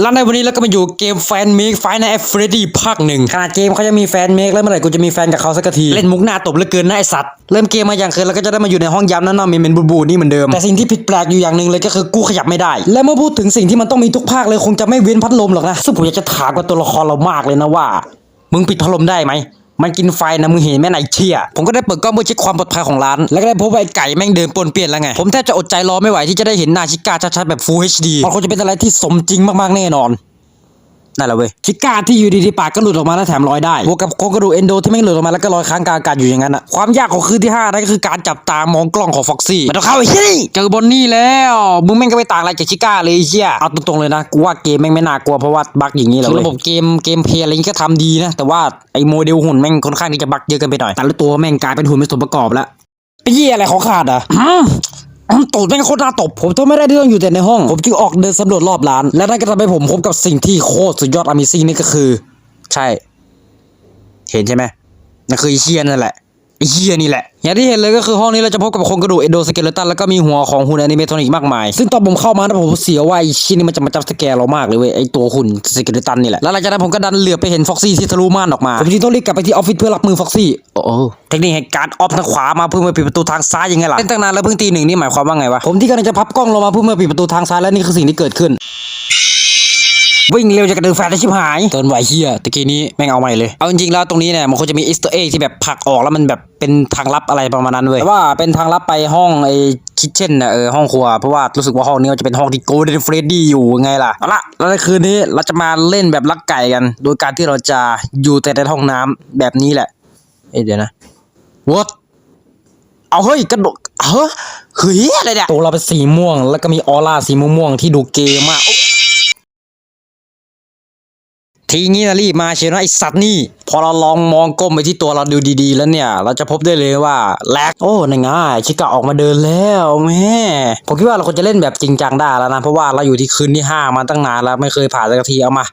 แล้วในวันนี้เราก็มาอยู่เกมแฟนเมกไฟในแอฟเฟรดี้ภาคหนึ่งขนาดเกมเขาจะมีแฟนเมกแล้วเมื่อไหร่กูจะมีแฟนกับเขาสักที เล่นมุกหน้าตบเหลือเกินนะไอสัตว์ เริ่มเกมมาอย่างเคยแล้วก็จะได้มาอยู่ในห้องย้ำนั่นน่ะมีเมนบูบูนี่เหมือนเดิม แต่สิ่งที่ผิดแปลกอยู่อย่างหนึ่งเลยก็คือกูขยับไม่ได้ และเมื่อพูดถึงสิ่งที่มันต้องมีทุกภาคเลยคงจะไม่เว้นพัดลมหรอกนะซึ่งผมอยากจะถามกับตัวละครเรามากเลยนะว่า มึงปิดพัดลมได้ไหม มันกินไฟนะมึงเห็นแม่ไหนเชี่ยผมก็ได้เปิดกล้องเพื่อเช็คความปลอดภัยของร้าน แล้วก็ได้พบว่าไอ้ไก่แม่งเดินปนเปียนแล้วไง ผมแทบจะอดใจรอไม่ไหวที่จะได้เห็นหน้าชิก้าชัดๆแบบ Full HD มันคงจะเป็นอะไรที่สมจริงมากๆแน่นอน นั่นแหละเว้ยชิก้าที่อยู่ดีๆปากก็หลุดออกมาแล้วแถมลอยได้บวกกับโครงกระดูกเอนโดที่ไม่งหลุดออกมาแล้วก็ลอยค้างกลางอากาศอยู่อย่างนั้นอะความยากของคืนที่ห้านั่นก็คือการจับตามองกล้องของฟ็อกซี่มันต้องเข้าไอ้เหี้ยนี่เจอบนนี่แล้วมึงแม่งก็ไม่ต่างอะไรจากชิก้าเลยไอ้เหี้ยเอาตรงๆเลยนะกูว่าเกมแม่งไม่น่ากลัวเพราะว่าบั๊กอย่างนี้แหละเว้ยระบบเกมเกมเพลย์อะไรอย่างงี้ก็ทำดีนะแต่ว่าไอ้โมเดลหุ่นแม่งค่อนข้างที่จะบั๊กเยอะเกินไปหน่อยแต่ละตัวแม่งกลายเป็นหุ่นเป็นส่วนประกอบแล้วไอ้เหี้ยอะไรของขาดอะอืม ตูดแม่งโคตรน่าตบ ผมต้งไม่ได้เรื่องอยู่แต่ในห้อง ผมจึงออกเดินสำรวจรอบร้าน และนั่นก็ทำให้ผมพบกับสิ่งที่โคตรสุดยอดอ m a z ซิ่งนี่ก็คือ ใช่ เห็นใช่ไหมนั่นคือเชียนนั่นแหละ เชียนี่แหละ อย่างที่เห็นเลยก็คือห้องนี้เราจะพบกับโครงกระดูกเอโดสเกเลตันแล้วก็มีหัวของหุ่นแอนิเมทรอนิกมากมาย ซึ่งตอนผมเข้ามานะผมเสียว่าไอ้เชียนี่มันจะมาจับสแกร์เรามากเลยเว้ยไอ้ตัวหุ่นสเกเลตันนี่แหละ แล้วหลังจากนั้นผมก็ดันเหลือบไปเห็นฟ็อกซี่ที่ทะลุม่านออกมา ผมจึงต้องรีบกลับไปที่ออฟฟิศเพื่อรับมือฟ็อกซี่ โอ้โหเทคนิคแห่งการออฟทางขวามาเพื่อมาปิดประตูทางซ้ายยังไงล่ะเล่นตั้งนานแล้วเพิ่งตีหนึ่งนี่หมายความว่าไงวะผมที่กำลังจะพับกล้องลงมาเพื่อมาปิดประตูทางซ้ายและนี่คือสิ่งที่เกิดขึ้น วิ่งเร็วจะกระเดือแฟนได้ชิบหายเกินไหวเฮียตะกี้นี้แม่งเอาใหม่เลย เอาจริงๆแล้วตรงนี้เนี่ยมันควรจะมีอิสต์เอ็กที่แบบผลักออกแล้วมันแบบเป็นทางลับอะไรประมาณนั้นเว้ยแต่ว่าเป็นทางลับไปห้องไอ้คิทเช่นน่ะเออห้องครัวเพราะว่ารู้สึกว่าห้องนี้จะเป็นห้องที่โกลเด้นเฟรดดี้อยู่ไงล่ะเอาละแล้วในคืนนี้เราจะมาเล่นแบบลักไก่กัน โดยการที่เราจะอยู่แต่ในห้องน้ำแบบนี้แหละเอ้ยเดี๋ยวนะ what เอาเฮ้ยกระโดดเฮ้ยเฮ้ยอะไรเนี่ยตัวเราเป็นสีม่วง แล้วก็มีออร่าสีม่วงๆที่ดูเกย์มาก ทีงี้นะรีบมาเชียวนะไอสัตว์นี่ พอเราลองมองก้มไปที่ตัวเราดูดีๆ แล้วเนี่ย เราจะพบได้เลยว่าแลกโอ้นั่นไงชิกะออกมาเดินแล้วแม่ผมคิดว่าเราควรจะเล่นแบบจริงจังได้แล้วนะ เพราะว่าเราอยู่ที่คืนที่ห้ามาตั้งนานแล้วไม่เคยผ่านสักทีเอามา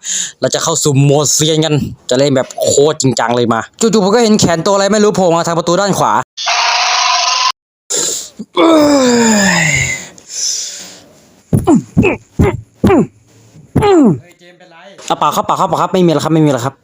เราจะเข้าสู่โหมดเซียนกันจะเล่นแบบโคตรจริงจังเลยมาจู่ๆผมก็เห็นแขนตัวอะไรไม่รู้โผล่มาทางประตูด้านขวา เอาเปล่าครับเปล่าครับเปล่าครับไม่มีแล้วครับไม่มีแล้วครับ